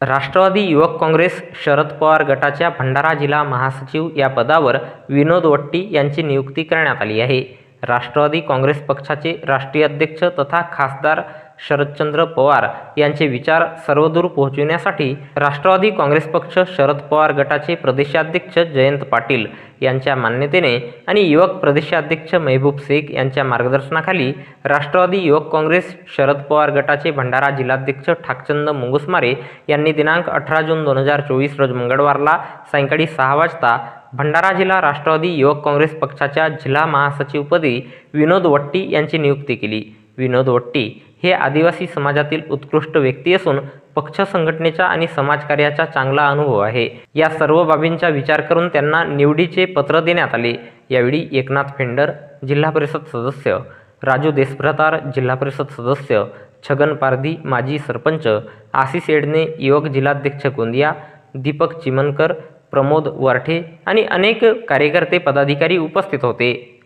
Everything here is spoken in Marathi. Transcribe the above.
राष्ट्रवादी युवक काँग्रेस शरद पवार गटाच्या भंडारा जिल्हा महासचिव या पदावर विनोद वट्टी यांची नियुक्ती करण्यात आली आहे. राष्ट्रवादी काँग्रेस पक्षाचे राष्ट्रीय अध्यक्ष तथा खासदार शरदचंद्र पवार यांचे विचार सर्वदूर पोहोचविण्यासाठी राष्ट्रवादी काँग्रेस पक्ष शरद पवार गटाचे प्रदेशाध्यक्ष जयंत पाटील यांच्या मान्यतेने आणि युवक प्रदेशाध्यक्ष महबूब शेख यांच्या मार्गदर्शनाखाली राष्ट्रवादी युवक काँग्रेस शरद पवार गटाचे भंडारा जिल्हाध्यक्ष ठाकचंद मुंगुसमारे यांनी दिनांक अठरा जून दोन हजार चोवीस रोज मंगळवारला सायंकाळी सहा वाजता भंडारा जिल्हा राष्ट्रवादी युवक काँग्रेस पक्षाच्या जिल्हा महासचिवपदी विनोद वट्टी यांची नियुक्ती केली. विनोद वट्टी हे आदिवासी समाजातील उत्कृष्ट व्यक्ती असून पक्ष संघटनेचा आणि समाजकार्याचा चांगला अनुभव आहे. या सर्व बाबींचा विचार करून त्यांना निवडीचे पत्र देण्यात आले. यावेळी एकनाथ फेंडर जिल्हा परिषद सदस्य राजू देशभ्रतार जिल्हा परिषद सदस्य छगन पारधी माजी सरपंच आशिष एडने युवक जिल्हाध्यक्ष गोंदिया दीपक चिमनकर प्रमोद वारठे आणि अनेक कार्यकर्ते पदाधिकारी उपस्थित होते.